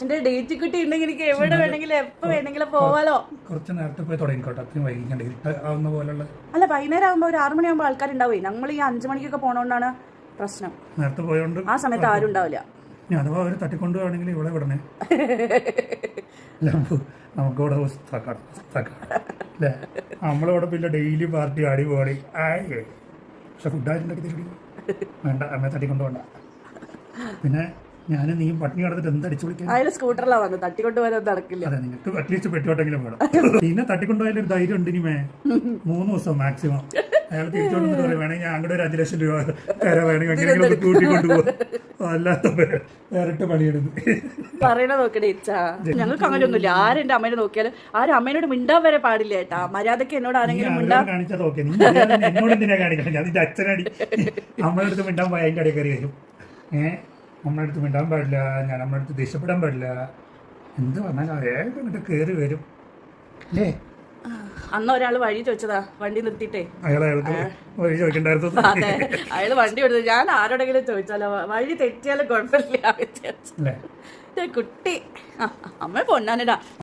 പക്ഷെ ഡേറ്റ് കിട്ടിയിട്ടുണ്ടെങ്കിൽ എനിക്ക് എവിടെ വേണമെങ്കിലും എപ്പോ വേണമെങ്കിലും പോവാലോ? കുറച്ച് നേരത്തെ പോയി തുടങ്ങിക്കോട്ടെ. പോലുള്ള അല്ല വൈകുന്നേരം ആകുമ്പോ ഒരു ആറു മണിയാകുമ്പോൾ ആൾക്കാരുണ്ടാവേ? നമ്മൾ ഈ അഞ്ചു മണിക്കൊക്കെ പോണോണ്ടാണ് പ്രശ്നം. നേരത്തെ പോയോണ്ട് ആ സമയത്ത് ആരും ഉണ്ടാവില്ല അഥവാ അവർ തട്ടിക്കൊണ്ടുപോവാണെങ്കിൽ ഇവിടെ വിടണേ. നമുക്ക് പുസ്തകം അല്ലേ? നമ്മളിവിടെ പിന്നെ ഡെയിലി പാർട്ടി അടിപൊളി. പക്ഷെ ഫുഡായിട്ടുണ്ടാക്കി തരും വേണ്ട അമ്മയെ തട്ടിക്കൊണ്ടുപോകണ്ട. പിന്നെ ഞാൻ നീ പട്ടിണി കിടന്നിട്ട് എന്ത് അടിച്ചു വിളിക്കാൻ അയാൾ സ്കൂട്ടറിലാണ് വന്നത് തട്ടിക്കൊണ്ട് വരാൻ നടക്കില്ല. അതെ നിങ്ങൾക്ക് അറ്റ്ലീസ്റ്റ് പെട്ടിയോട്ടെങ്കിലും വേണം. പിന്നെ തട്ടിക്കൊണ്ടുപോയാലും ഒരു ധൈര്യം ഉണ്ട് ഇനിമേ മൂന്ന് ദിവസം മാക്സിമം അയാൾ തിരിച്ചോണ്ട് വേണമെങ്കിൽ ഞാൻ അങ്ങോട്ട് ഒരു അഞ്ച് ലക്ഷം രൂപ തരാം വേണമെങ്കിൽ എങ്ങനെയെങ്കിലും ഒന്ന് കൂട്ടിക്കൊണ്ടു പോകും അല്ലാത്ത വേറിട്ട് പണിയെടുത്ത്. പറയണ നോക്കണേ ഇച്ചാ ഞങ്ങൾക്ക് അങ്ങനെയൊന്നുമില്ല. ആരെന്റെ അമ്മേനെ നോക്കിയാലും ആരും അമ്മേനോട് മിണ്ടാൻ വരെ പാടില്ല ഏട്ടാ. മര്യാദയ്ക്ക് എന്നോട് ആരെങ്കിലും മിണ്ടാ? അവരോട് കാണിച്ചത് നീ എന്നോട് എന്തിനാ കാണിക്കണം? ഞാൻ നിന്റെ അച്ഛനടി. നമ്മളെ അടുത്ത് മിണ്ടാൻ അതിന്റെ ഇടയിൽ കയറി വരും. ഏ? നമ്മളെ അടുത്ത് മിണ്ടാൻ പാടില്ല ഞാൻ നമ്മുടെ അടുത്ത് ദേഷ്യപ്പെടാൻ പാടില്ല. എന്ത് പറഞ്ഞാലും വേഗം എന്നിട്ട് കയറി വരും. അല്ലേ? അന്ന് ഒരാൾ വഴി ചോദിച്ചതാ വണ്ടി നിർത്തിയിട്ടേ. അയാൾ അയാൾക്ക് വഴി ചോദിക്കണ്ടായിരുന്നു. അതെ അയാൾ വണ്ടി എടുത്തു ഞാൻ ആരോടെങ്കിലും ചോദിച്ചാലോ വഴി തെറ്റിയാലും കുഴപ്പമില്ല കുട്ടി അമ്മ പൊന്നാനടാ.